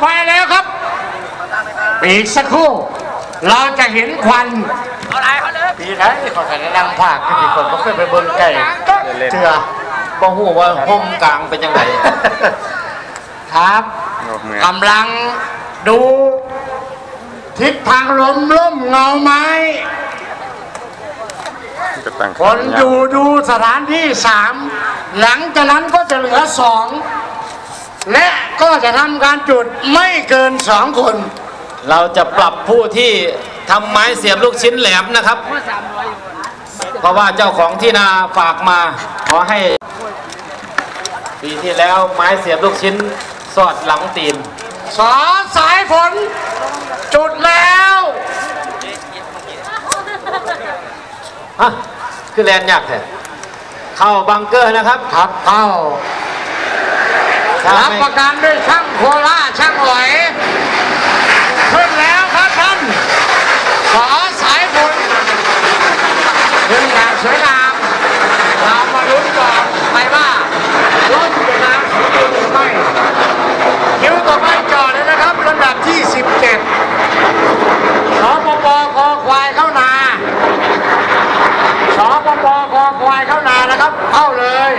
ไปแล้วครับ อีกสักครู่ เราจะเห็นควันปีไหนเขาจะนั่งภาคที่มีคนก็ขึ้นไปเบิ้งใกล้เชื่อบ่ฮู้ว่าห่มกลางเป็นยังไงครับโอ้เมื่อยกำลังดู ทิศทางลมล่มเงาไม้ก็ตั้งคนอยู่ดูสถานที่สามหลังจากนั้นก็จะเหลือสอง และก็จะทำการจุดไม่เกินสองคน เราจะปรับผู้ที่ทำไม้เสียบลูกชิ้นแหลมนะครับ เพราะว่าเจ้าของที่นาฝากมาขอให้ ปีที่แล้วไม้เสียบลูกชิ้นสอดหลังตีน สอสายฝนจุดแล้วฮะคือแลนยากแท้เข้าบังเกอร์นะครับครับเข้าถ้า รับประกันด้วยช่างโคราชช่างหอยขึ้นแล้วครับท่านสอสายฝนขึ้นอย่างสวยงามเรามาลุ้นก่อนไปว่ารถจะน้ำสมบูรณ์หรือไม่คิวต่อไปจอดเลยนะครับลำดับที่ 17สปปคอควายเข้านาสปปคอควายเข้านานะครับ เข้าเลย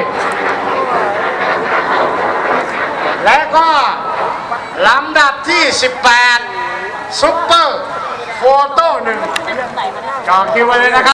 และก็ลำดับที่ 18 ซุปเปอร์โฟโต้หนึ่งจองคิวไว้เลยนะครับ